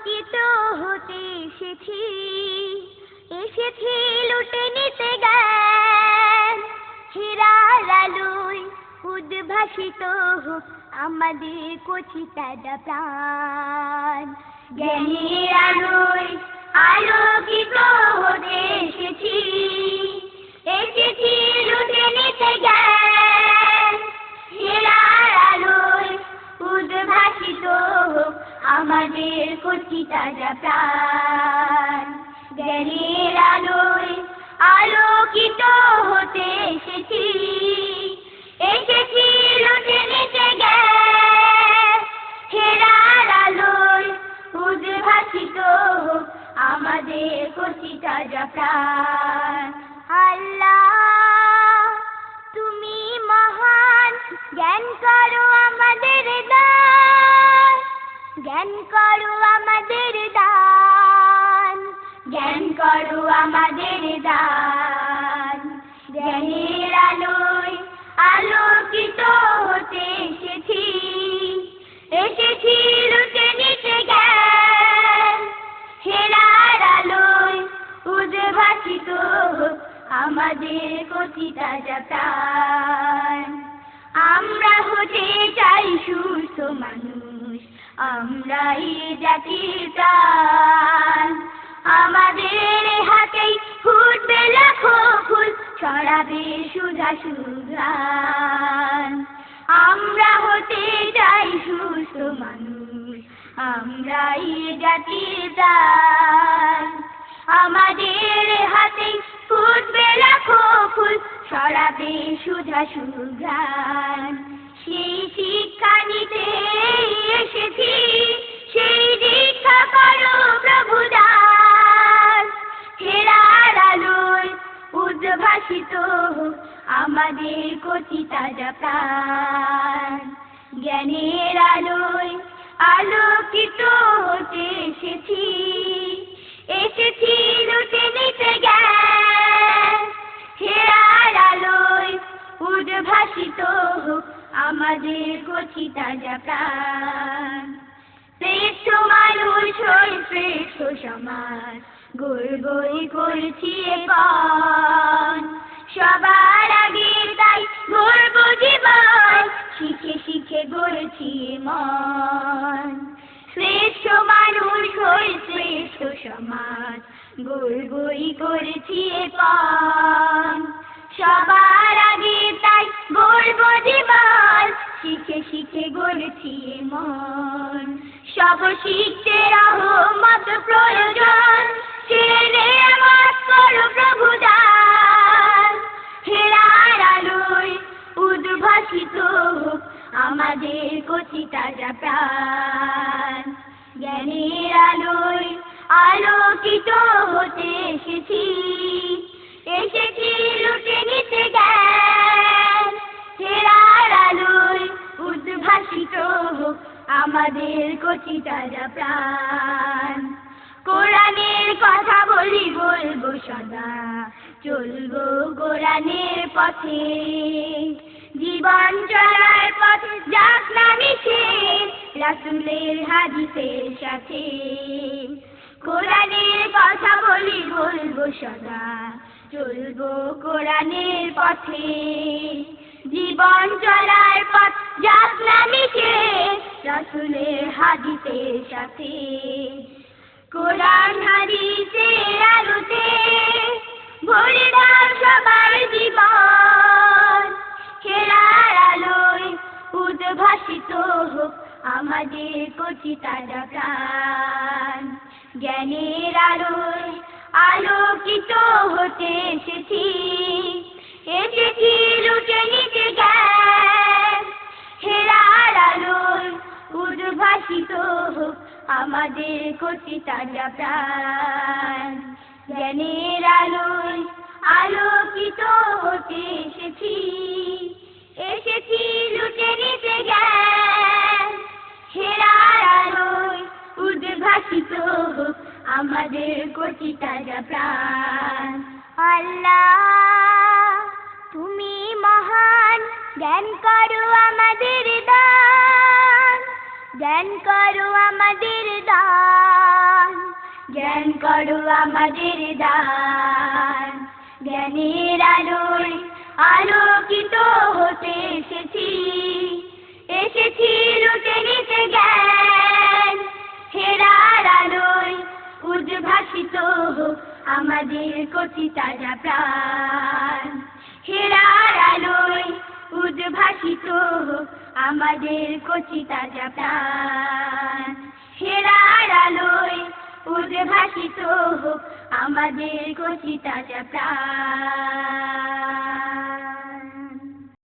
বঞ্চিত হতে এসেছি। এসেছি লুটে নিতে গান। হীরার উদ্ভাসিত হোক আমাদের কচি তাজা প্রাণ। জ্ঞানীর আলোয় আলোকিত হতে এসেছি। এসেছি জ্ঞানের আলোয় আলোকিত হতে এসেছি। এসেছি লুটে নিতে হেরার আলোয় উদ্ভাসিত আমাদের কচিতা প্রাণ আমাদের তাজা প্রাণ আমরা হতে চাই সুস্থ মানুষ, আমরাই জাতির প্রাণ আমাদের হাতেই ফুটবে লাখো ফুল, ছড়াবে সুধা সুধান আমরা হতে চাই সুস্থ মানুষ, আমরাই জাতির প্রাণ আমাদের ছড়াবে সুধা সুঘ্রাণ সেই শিক্ষা নিতে এসেছি, সেই দীক্ষা করো প্রভু দান হেরার আলোয় উদ্ভাসিত আমাদের কচি তাজা প্রাণ। জ্ঞানের আলোয় আলোকিত হতে এসেছি এসেছি আমাদের কচি তাজা প্রাণ। শ্রেষ্ঠ মানুষ হই শ্রেষ্ঠ সমাজ, গর্বই করছি এখন সবার আগে তাই গর্ব জীবন, শিখে শিখে গড়ছি মন। শ্রেষ্ঠ মানুষ হই শ্রেষ্ঠ সমাজ, গর্বই করছি এখন সবার আগে তাই গর্ব জীবন প্রয়োজন আলোয় উদ্ভাসিত আমাদের কচি তাজা প্রাণ। জ্ঞানের আলোয় আলোকিত হতে এসেছি। এসেছি লুটে নিতে জ্ঞান আমাদের কচি তাজা প্রাণ। কোরআনের কথা বলি বলব সদা। চলবো কোরআনের পথে। জীবন চলার পথ যাক না মিশে রাসুলের হাদিসের সাথে। কোরআনের কথা বলি বলব সদা। চলবো কোরআনের পথে। জীবন চলার পথ না মিশে রাসুলের সাথে। কোরআন হাদিসের আলোতে ভরে দাও সবার জীবন, খেলার আলোয় উদ্ভাসিত হোক আমাদের কচি তাজা প্রাণ। জ্ঞানের আলোয় আলোকিত হতে এসেছি এসেছি আমাদের কচি তাজা প্রাণ। জ্ঞানের আলোয় আলোকিত হতে এসেছি। এসেছি লুটে নিতে জ্ঞান হেরার আলোয় উদ্ভাসিত আমাদের কচি তাজা প্রাণ। আল্লাহ, তুমি মহান, জ্ঞান করো আমাদের দান জ্ঞান করো আমাদের দান। জ্ঞান করো আমাদের দান। জ্ঞানের আলোয় আলোকিত হতে এসেছি। এসেছি লুটে নিতে জ্ঞান। হেরার আলোয় উদ্ভাসিত আমাদের কচি তাজা প্রাণ। হেরার আলোয় উদ্ভাসিত আমাদের কচি তাজা প্রাণ। উদ্ভাসিত আমাদের কচি তাজা প্রাণ।